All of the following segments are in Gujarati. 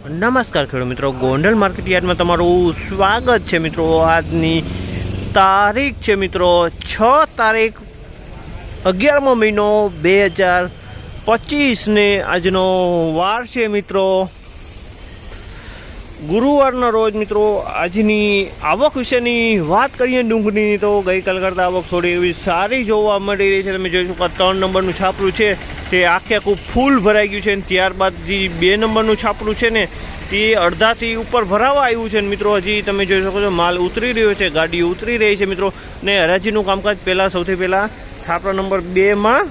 નમસ્કાર ખેડૂત મિત્રો, ગોંડલ માર્કેટ તમારું સ્વાગત છે મિત્રો. આજની તારીખ છે મિત્રો, છ તારીખ અગિયારમો મહિનો બે હજાર પચીસને આજનો વાર છે મિત્રો. ગુરુવારના રોજ મિત્રો, આજની આવક વિશેની વાત કરીએ, ડુંગળીની તો ગઈકાલ કરતાં આવક થોડી એવી સારી જોવા મળી રહી છે. તમે જોઈ શકો ત્રણ નંબરનું છાપરું છે. તે આખે આખું ફૂલ ભરાઈ ગયું છે અને ત્યારબાદ જે બે નંબરનું છાપરું છે ને, તે અડધાથી ઉપર ભરાવા આવ્યું છે. મિત્રો, હજી તમે જોઈ શકો છો, માલ ઉતરી રહ્યો છે, ગાડી ઉતરી રહી છે, મિત્રો. ને હરાજીનું કામકાજ પહેલાં, સૌથી પહેલાં છાપરા નંબર બેમાં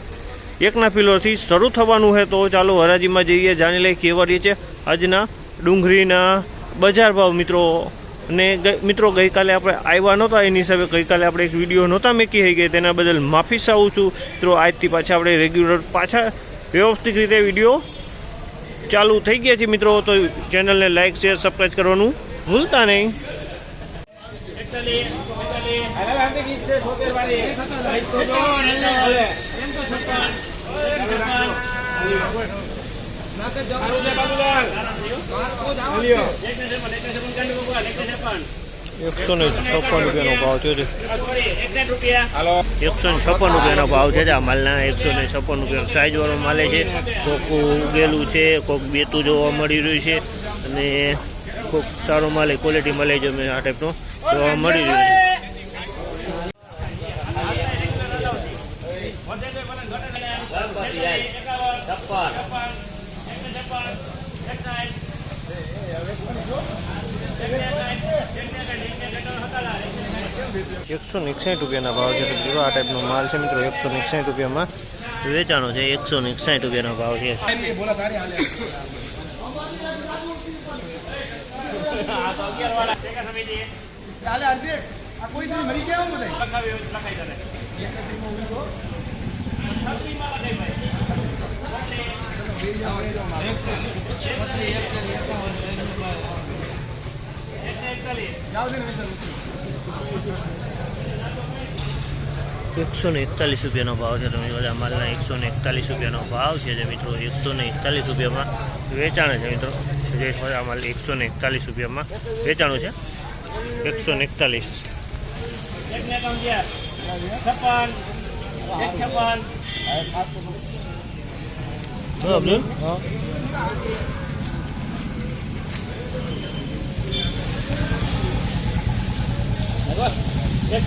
એકના પિલોથી શરૂ થવાનું છે. તો ચાલો હરાજીમાં જઈએ, જાણી લઈએ કેવા રહી છે આજના ડુંગળીના બજાર ભાવ મિત્રો અને મિત્રો, ગઈકાલે આપણે આવ્યા નહોતા. એની હિસાબે ગઈકાલે આપણે એક વીડિયો નહોતા મેકી થઈ ગઈ તેના બદલ માફી ચાહું છું. મિત્રો, આજથી પાછા આપણે રેગ્યુલર પાછા વ્યવસ્થિત રીતે વીડિયો ચાલુ થઈ ગયા છે મિત્રો. તો ચેનલને લાઇક શેર સબસ્ક્રાઈબ કરવાનું ભૂલતા નહીં. એકસો ને છપ્પન રૂપિયાનો ભાવ થયો છે. એકસો ને છપ્પન રૂપિયાનો ભાવ છે. આ માલના એકસો ને છપ્પન રૂપિયા સાઈઝ વાળો માલે છે. કોક ઉગેલું છે કોક બેતું જોવા મળી રહ્યું છે. અને કોક સારો માલે ક્વોલિટી મળે છે મેં આ ટાઈપનો જોવા મળી રહ્યું છે. એકસો ને એકસાઠ રૂપિયાના ભાવ છે. તો જેવા આ ટાઈપનો માલ છે મિત્રો? એકસો એકસાઠ રૂપિયામાં વેચાણો છે એકસો ને એકસાઠ રૂપિયાનો ભાવ છે. એકસો ને એકતાલીસ રૂપિયાનો ભાવ છે. તમે બધા માલના એકસો ને એકતાલીસ રૂપિયાનો ભાવ છે જે મિત્રો. એકસો ને એકતાલીસ રૂપિયામાં વેચાણ છે મિત્રો. જે બધા માલ એકસો ને એકતાલીસ રૂપિયામાં વેચાણું છે. એકસો ને એકતાલીસ. બરાબર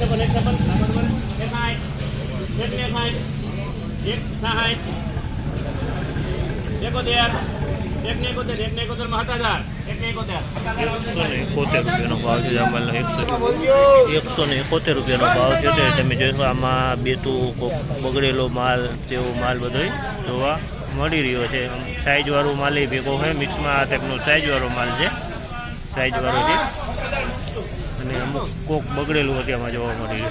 છપ્પન એક એક સાઠ એક ને સાઠ એક સાઠ એકોતેર એક એકોતેર એક એકોતેરમાં હજાર. એક એકોતેર. એકસો ને એકોતેર રૂપિયાનો ભાવ છે જામલનો એકસો એકસો ને એકોતેર રૂપિયાનો ભાવ છે તે તમે જોશો આમાં બેતું બગડેલો માલ તેવો માલ બધો જોવા મળી રહ્યો છે. સાઈઝ વાળો માલ એ ભેગો હોય મિક્સમાં આ ટાઈપનો સાઈઝ વાળો માલ છે. સાઈઝ વાળો છે અને અમુક કોક બગડેલું અત્યારમાં જોવા મળી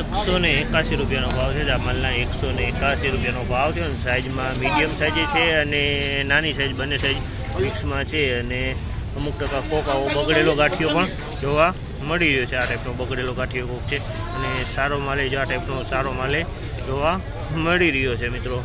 એકસો ને એકાસી રૂપિયાનો ભાવ છે આ માલના એકસો ને એકાસી રૂપિયાનો ભાવ છે. અને સાઈઝમાં મીડિયમ સાઈઝ છે અને નાની સાઈઝ બંને સાઈઝ મિક્સમાં છે. અને અમુક ટકા કોક બગડેલો ગાંઠિયો પણ જોવા મળી રહ્યો છે. આ ટાઈપનો બગડેલો ગાંઠિયો કોક છે. અને સારો માલે જો આ ટાઈપનો સારો માલે જોવા મળી રહ્યો છે મિત્રો.